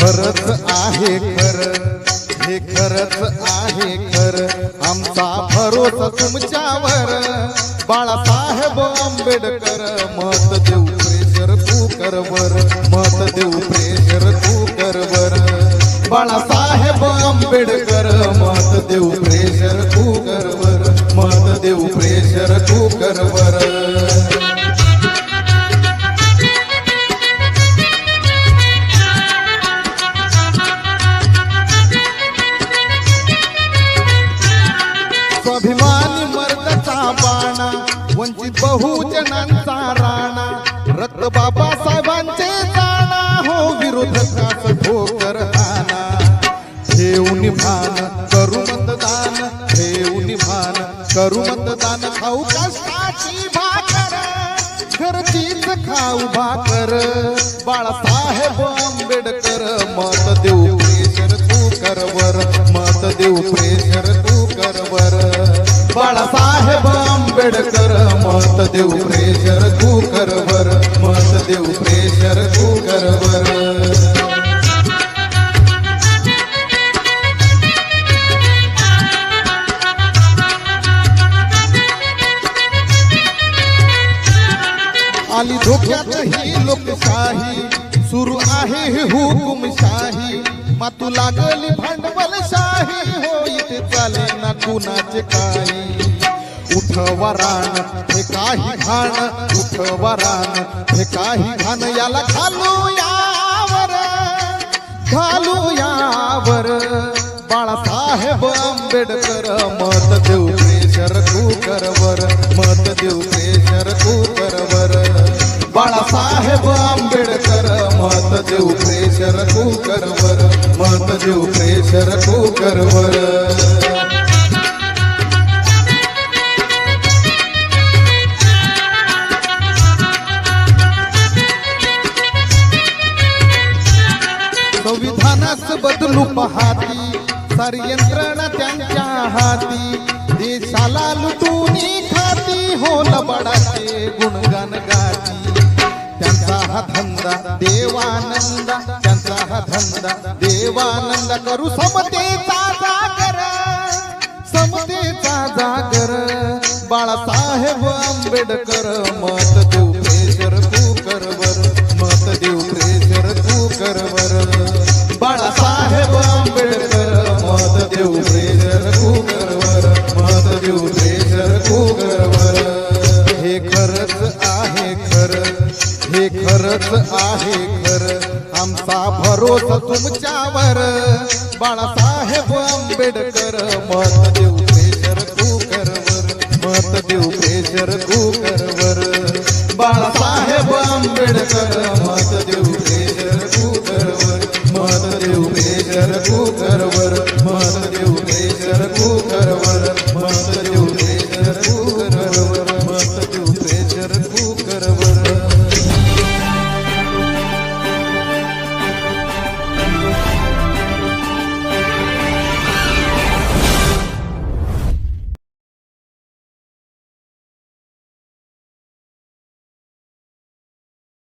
खरच आहे खर हे खरच आहे खर. आमचा भरोसा तुमच्यावर. बाळासाहेब आंबेडकर मत देऊ प्रेशर तू करवर मत देऊ प्रेशर तू करवर बाळासाहेब आंबेडकर मत देऊ प्रेशर तू करवर मत देऊ प्रेशर तू करवर वंचित बहुजनांचा राणा रक्त बाबा साहेबांचे जाणा हो विरोधकास ठोकर हाना ठेवून भान करू मतदान ठेवून भान करू मतदान खाऊ कष्टाची भाकर घरचीच खाऊ भाकर. बाळासाहेब आंबेडकर मत देऊ प्रेशर तू करवर मत देऊ प्रेशर कुकरवर मस देऊ प्रेशर तू आली धोक्यात ही लोकशाही. सुरू आहे ही हुकुमशाही. मातू लागली भांडवलशाही. हो इथे चाले ना कुणाचे काही. उठ रान हे काही घाण. उठ रान हे काही घाण. याला घालू यावर घालू यावर. बाळासाहेब आंबेडकर मत देऊ प्रेशर कुकरवर. मत देऊ प्रेशर कुकरवर. बाळासाहेब आंबेडकर मत देऊ प्रेशर कुकरवर. मत देऊ प्रेशर कुकरवर. संविधानास बदलू पाहती सारी यंत्रणा त्यांच्या हाती. देशाला लुटून खाती हो लबाडाचे गुणगान गाती. त्यांचा हा धंदा देवानंदा त्यांचा हा धंदा देवानंद. करू समतेचा जागर समतेचा जागर. बाळासाहेब आंबेडकर मत देऊ. साहेब आंबेडकर मत देऊ प्रेजर कुगरवर मत देऊ प्रेजर कुगरवर हे खरच आहे खर. हे खरच आहे खर. आमचा भरोसा तुमच्यावर. बाळासाहेब आंबेडकर. मत देऊ प्रेजर कुगरवर मत देऊ प्रेजर कुगरवर बाळासाहेब आंबेडकर. मत देऊ